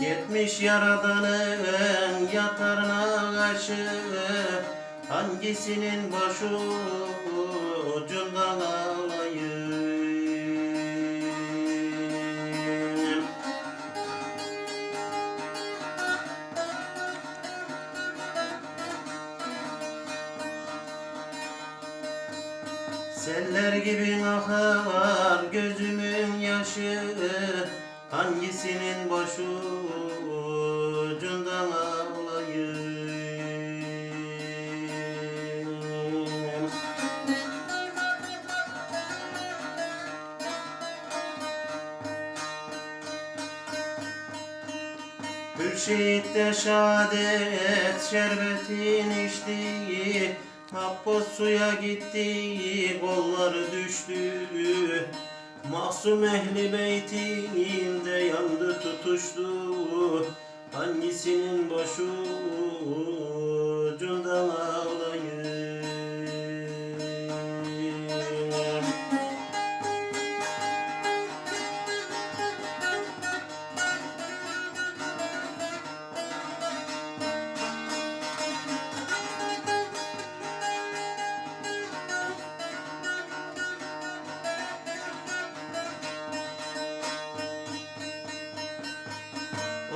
Yetmiş yaradanın yatarına karşı Hangisinin başı ucundan alayım? Seller gibi akar gözümün yaşı Hangisinin başı ucundan alayım Hürşehit de şehadet şerbetin içti. Habbos suya gitti kolları düştü. Masum ehli yandı tutuştu Hangisinin başı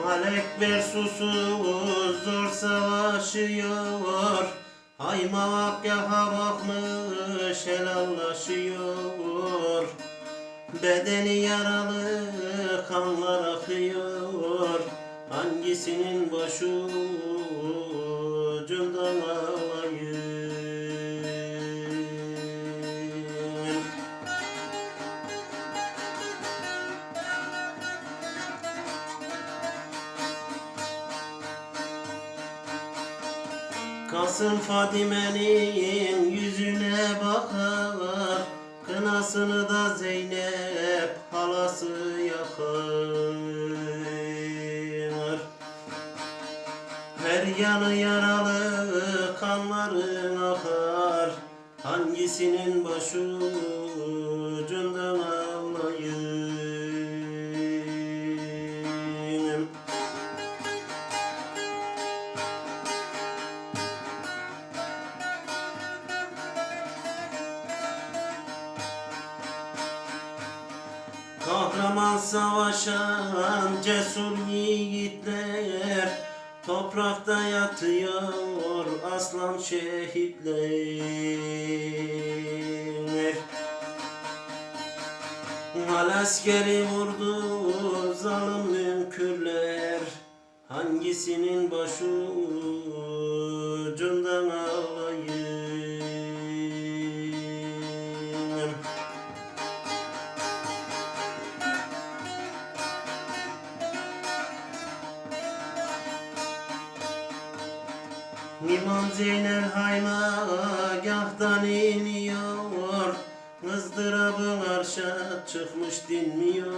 Alekber susuz zor savaşıyor. Hayma vakyaha bakmış helallaşıyor. Bedeni yaralı kanlar akıyor. Hangisinin başı Kasım Fadime'nin yüzüne bakar Kınasını da Zeynep halası yakar. Her yanı yaralı kanların akar Hangisinin başı ucundan Kahraman savaşan cesur yiğitler Toprakta yatıyor aslan şehitler. Hal askeri vurdu zalim münkürler Hangisinin başı İmam Zeynel hayma gahtan iniyor. Izdırabın arşa çıkmış dinmiyor.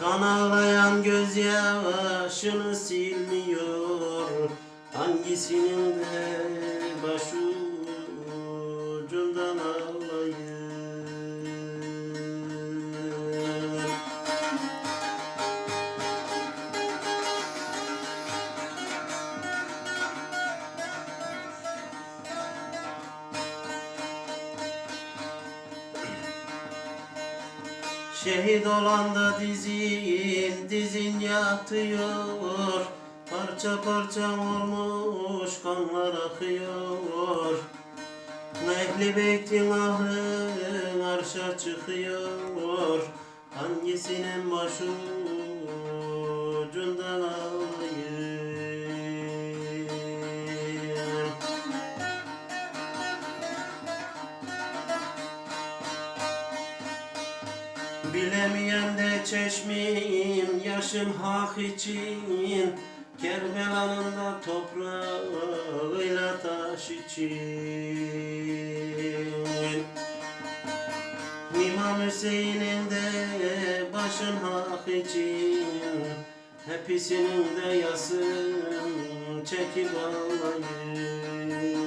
Kan ağlayan gözyaşını silmiyor. Hangisinin de başı Şehit olan da dizin dizin yatıyor. Parça parça olmuş kanlar akıyor. Ehli beytin ahı arşa çıkıyor. Hangisinin başı Bilemeyen de çeşmim yaşım hak için. Kerbela'nın da toprağıyla taş için. İmam Hüseyin'in de başın hak için. Hepsinin de yasın çekip alayım